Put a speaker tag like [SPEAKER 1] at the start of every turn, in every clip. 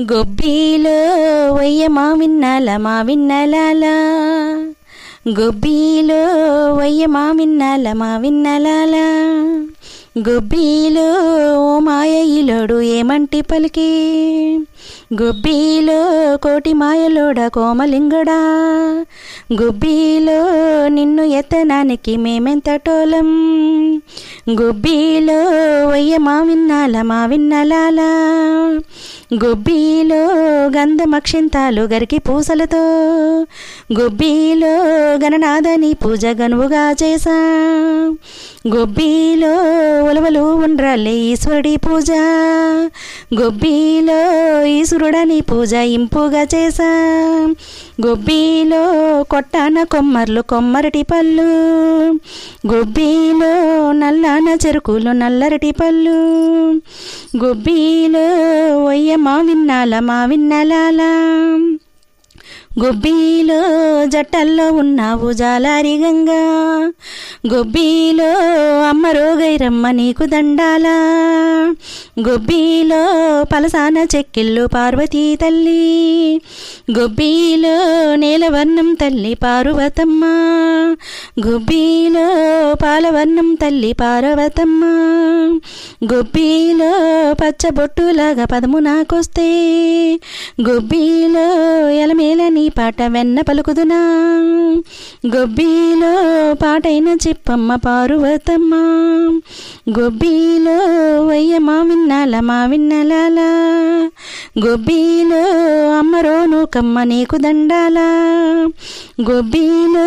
[SPEAKER 1] గొబ్బిలో వయ్య మా విన్నాల మా విన్నలాల. గొబ్బిలో వయ్య మా విన్నాల మా విన్నలాల. గొబ్బిలో ఓ మాయ ఇలోడు ఏమంటి పలికి? గుబ్బీలో కోటి మాయలోడ కోమలింగడా. గుబ్బీలో నిన్ను ఎత్తనానికి మేమెంత టోలం. గుబ్బిలో వయ్య మా విన్నాల మా విన్నలాల గుబ్బీలో గంధమక్షింతాలు గరికి పూసలతో. గుబ్బీలో గణనాథని పూజ గనువుగా చేసా. గొబ్బిలో ఉలవలు ఉండ్రాలే ఈశ్వరుడి పూజ. గొబ్బిలో సురుడని పూజ ఇంపుగా చేశా. గొబ్బిలో కొట్టాన కొమ్మర్లు కొమ్మరటి పళ్ళు. గొబ్బిలో నల్లాన చెరుకులు నల్లరటి పళ్ళు. గొబ్బిలో ఒయ్య మా విన్నాల మా విన్నలాలా గొబ్బిలో జట్టల్లో ఉన్నావు జాలారి గంగా. గొబ్బిలో అమ్మ రోగైరమ్మ నీకు దండాలా. గొబ్బిలో పలసాన చెక్కిళ్ళు పార్వతీ తల్లి. గొబ్బిలో నీలవర్ణం తల్లి పార్వతమ్మ. గుబ్బీలో పాలవర్ణం తల్లి పార్వతమ్మ. గొబ్బిలో పచ్చబొట్టులాగా పదము నాకొస్తే. గొబ్బిలో ఎలమేల నీ పాట వెన్న పలుకుదునా? గొబ్బిలో పాటైన చెప్పమ్మ పార్వతమ్మ. గొబ్బిలో వయ్య మా విన్నాల మా విన్నలాల. గొబ్బిలో అమ్మరో కమ్మ నీకు దండాల. గొబ్బిలో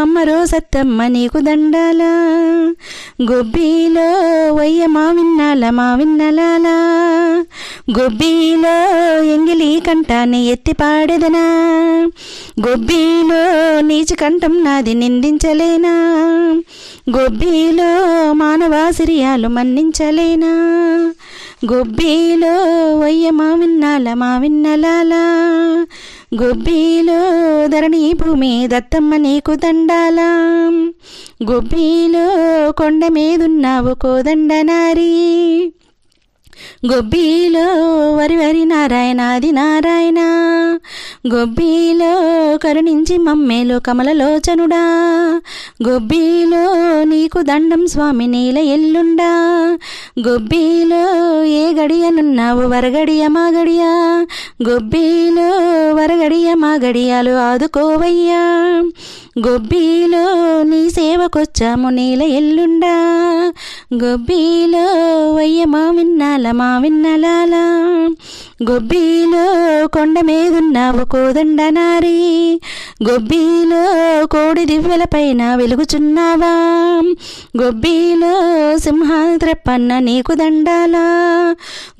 [SPEAKER 1] అమ్మరో సత్తమ్మ నీకు దండాల. గుబ్బీలో వయ్య మా విన్నాల మా విన్నలాల. గొబ్బిలో ఎంగిలి కంఠాన్ని ఎత్తి పాడెదనా. గొబ్బిలో నీచు కంఠం నాది నిందించలేనా. గొబ్బిలో మానవాసిరియాలు మన్నించలేనా. గొబ్బిలో వయ్య మా విన్నాల మా విన్నలాల. గొబ్బిలో ధరణి భూమి దత్తమ్మ నీకు దండాల. గొబ్బిలో కొండ మీదున్నావు కోదండ నారీ గొబ్బిలో వరి వరి నారాయణాది నారాయణ. గొబ్బిలో కరుణించి మమ్మేలో కమలలోచనుడా. గొబ్బిలో నీకు దండం స్వామి నీల ఎల్లుండా. గొబ్బిలో ఏ గడియనున్నావు వరగడియ మా గడియ గొబ్బిలో వరగడియ మా గడియాలు ఆదుకోవయ్యా. గొబ్బిలో నీ సేవకొచ్చాము నీల ఎల్లుండా. గొబ్బిలో వయ్యమా విన్నాలమా మా విన్నలాల గొబ్బిలో కొండ మీదున్నావు కోదండ నారి గొబ్బిలో కోడి దివ్వెల పైన వెలుగుచున్నావా గొబ్బిలో సింహాద్రపన్న నీకు దండాలా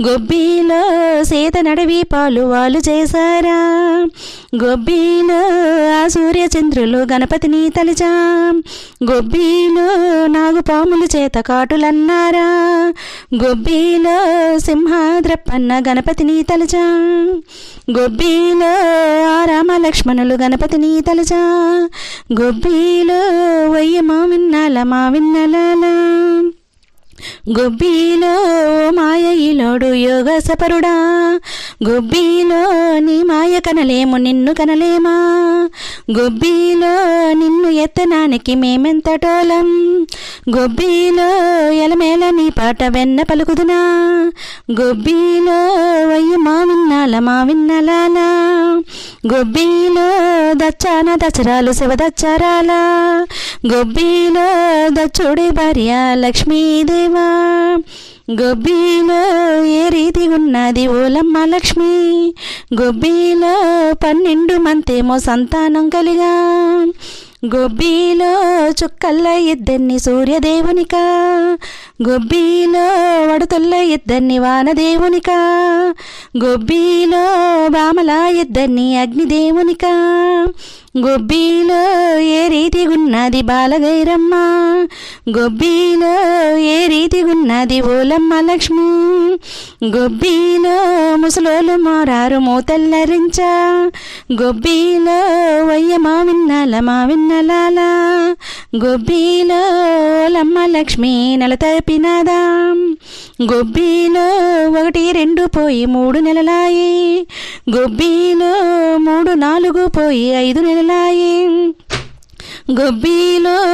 [SPEAKER 1] గొబ్బిలో సీత నడవి పాలు వాళ్ళు చేశారా గొబ్బిలో ఆ సూర్యచంద్రులు గణపతిని తలిచా గొబ్బిలో నాగుపాములు చేత కాటులన్నారా గొబ్బిలో సింహాద్రపన్న గణపతిని తలచా. గొబ్బిలో ఆ రామ లక్ష్మణులు గణపతిని తలచా. గొబ్బిలో వయ్య మా విన్నాల మా విన్నలలా గొబ్బిలో మాయ ఈలోడు యోగ సపరుడా గుబ్బీలో నీ మాయ కనలేము నిన్ను కనలేమా. గొబ్బిలో నిన్ను ఎత్తనానికి మేమెంత టోలం. గొబ్బిలో ఎలమేల నీ పాట వెన్న పలుకుదునా. గొబ్బిలో వయ్య మా విన్నాల మా విన్నలాల. గొబ్బిలో దచ్చాన దచరాలు శివదచ్చరాల గొబ్బిలో దచ్చుడి భార్య లక్ష్మీదేవా. గొబ్బిలో ఏ రీతి ఉన్నది ఓలమ్మ లక్ష్మి. గొబ్బిలో పన్నెండు మంతేమో సంతానం కలిగా. గొబ్బిలో చుక్కల్ల ఇద్దరిని సూర్యదేవునిక. గొబ్బిలో వడతుల్ల ఇద్దరిని వానదేవునిక. గొబ్బిలో బామల ఇద్దరిని అగ్నిదేవునిక. గొబ్బిలో ఏ రీతిగున్నది బాలగైరమ్మ? గొబ్బిలో ఏ రీతిగున్నది ఓలమ్మ లక్ష్మి? గొబ్బిలో ముసలోలు మారారు మూతల్లరించ? గొబ్బిలో వయ్యమా విన్నల మా విన్నలాలా గొబ్బిలో ఓలమ్మ లక్ష్మి నెల తప్పినదా గొబ్బిలో ఒకటి రెండు పోయి మూడు నెలలాయి. గొబ్బిలో మూడు నాలుగు పోయి ఐదు నెలలాయి. గొబ్బిలో